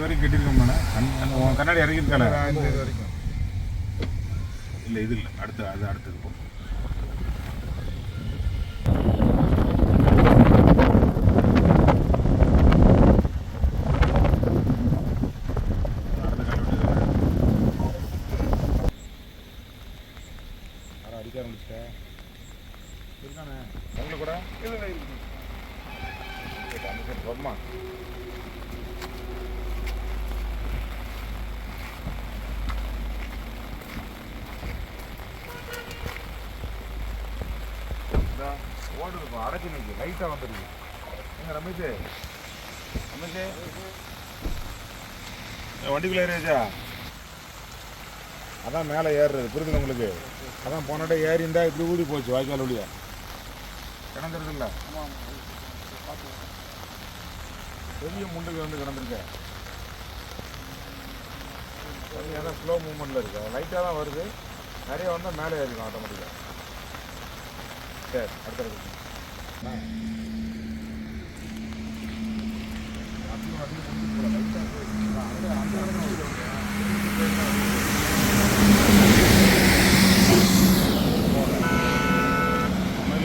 கட்டியிருக்கோம்ண்ணா கண் உன் கண்ணாடி இறங்கியிருக்கானே இந்த இது வரைக்கும். இல்லை இது இல்லை. அடுத்து அது அடுத்த யாரும் அடிக்க ஆரம்பிச்சிட்டேன் இருக்கானே? உங்களை கூட? இல்லை அடைச்சி லைட்டாக வந்துருக்கு எங்க ரமேஷ்? ரமேஷ்? வண்டிக்குள்ளே ஏறியாச்சா அதான் மேலே ஏறுறது. புரியுதுல உங்களுக்கு? அதான் போனட்டே ஏறி இருந்தா இப்படி ஊடி போச்சு வாய்க்கால் வழியா. கிடந்துருது பெரிய முண்டுக்கு வந்து கிடந்திருக்கேன் ஏன்னா ஸ்லோ மூமெண்ட்டில் இருக்கு. லைட்டாக தான் வருது. நிறைய வந்தால் மேலே ஏறிடும் ஆட்டோமேட்டிக்காக சரி அடுத்த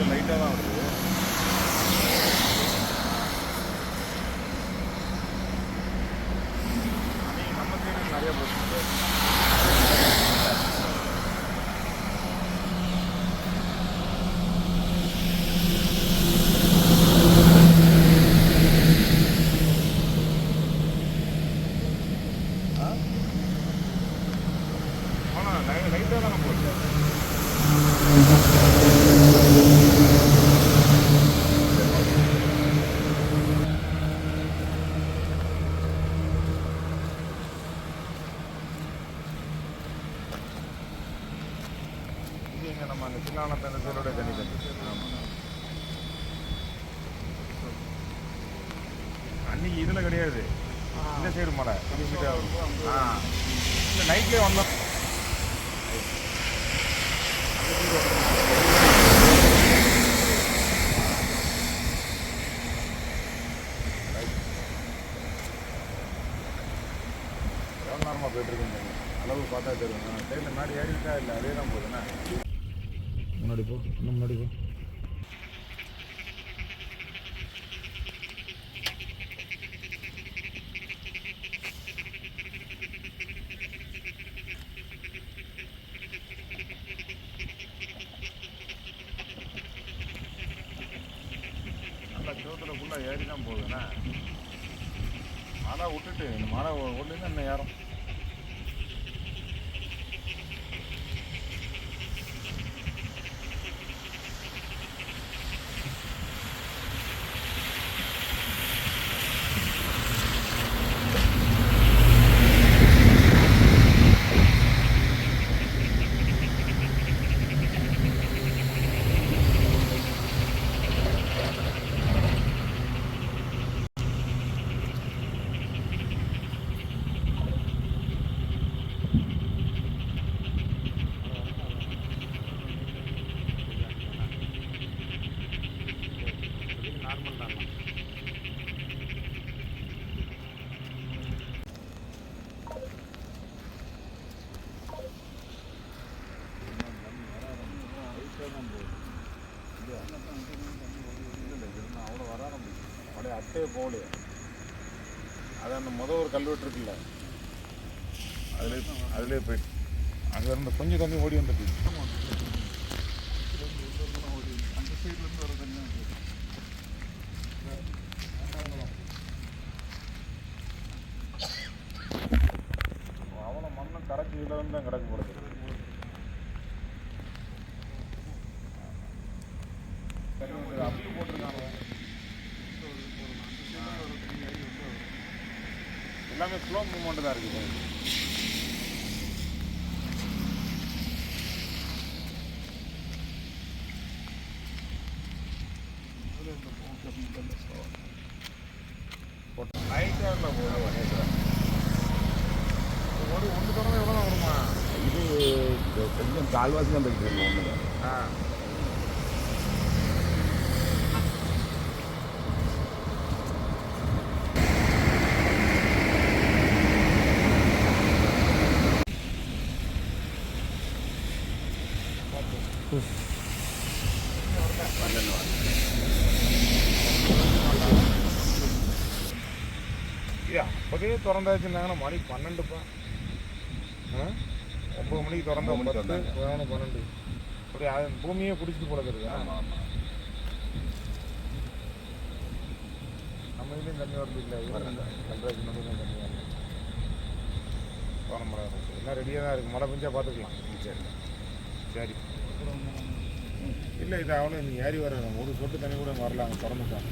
லைட்டாக தான் வருது அன்னைக்கு நம்ம சைடு நிறைய போச்சு ஆனால் லைட்டாக தானே போச்சு இது எங்க நம்ம அந்த சின்ன தண்ணி தண்ணி அன்னைக்கு இதில் கிடையாது. இந்த சைடு மலை. மீட்டர் ஆ. இல்லை நைட்லேயே வந்தோம் எவ்வளோ நேரமாக போயிட்டுருக்கீங்க அளவு பார்த்தா தெரியும். சைடில் மேடி ஏறிட்டா இல்லை அதே தான் போகுதுண்ணா முன்னாடி போ இன்னும் முன்னாடி போ. ஏறி தான் போகுதுண்ணா. மழை விட்டுட்டு இந்த மழை ஒன்று இன்னும் ஏறும் நார்மல் தான் அவ்வளோ வர ஆரம்பிச்சு அப்படியே அட்டையே போகலையே அது அந்த முத ஒரு கல்வெட்டு இருக்குல்ல. அதுலேயே அதுலேயே போயிட்டு அங்கேருந்து கொஞ்சம் தண்ணி ஓடி வந்துட்டு. அந்த சைட்லேருந்து வர தண்ணி தான் அவ்வளோ மண்ணும் கரைச்சி இதில் வந்து தான் கிடக்கு இது அப்படி போட்டிருக்காங்க எல்லாமே ஸ்லோ மூவ்மெண்ட் தான் இருக்குது. ஒன்று தடவை எவ்வளோ வருமா? இது கொஞ்சம் கால்வாசி தான் போயிட்டு இருக்கு ஒன்று ஆ. அப்போதே திறந்தாச்சுன்னாங்கன்னா மணி பன்னெண்டுப்பா. ஆ? ஒன்பது மணிக்கு திறந்தா திறந்தாங்க. பதினொன்று பன்னெண்டு. அப்படி அது பூமியே குடிச்சிட்டு ஆமாம் நம்ம இதுலேயும் தண்ணி வரது இல்லை கன்றாஜ் மட்டும் தண்ணி வரல போன எல்லாம் ரெடியாக தான் இருக்குது மழை பெஞ்சா பார்த்துக்கலாம். சரி. சரி. இல்லை இது அவ்வளோ ஏறி வர ஒரு சொட்டு தண்ணி கூட வரல அங்கே திறந்துட்டான்.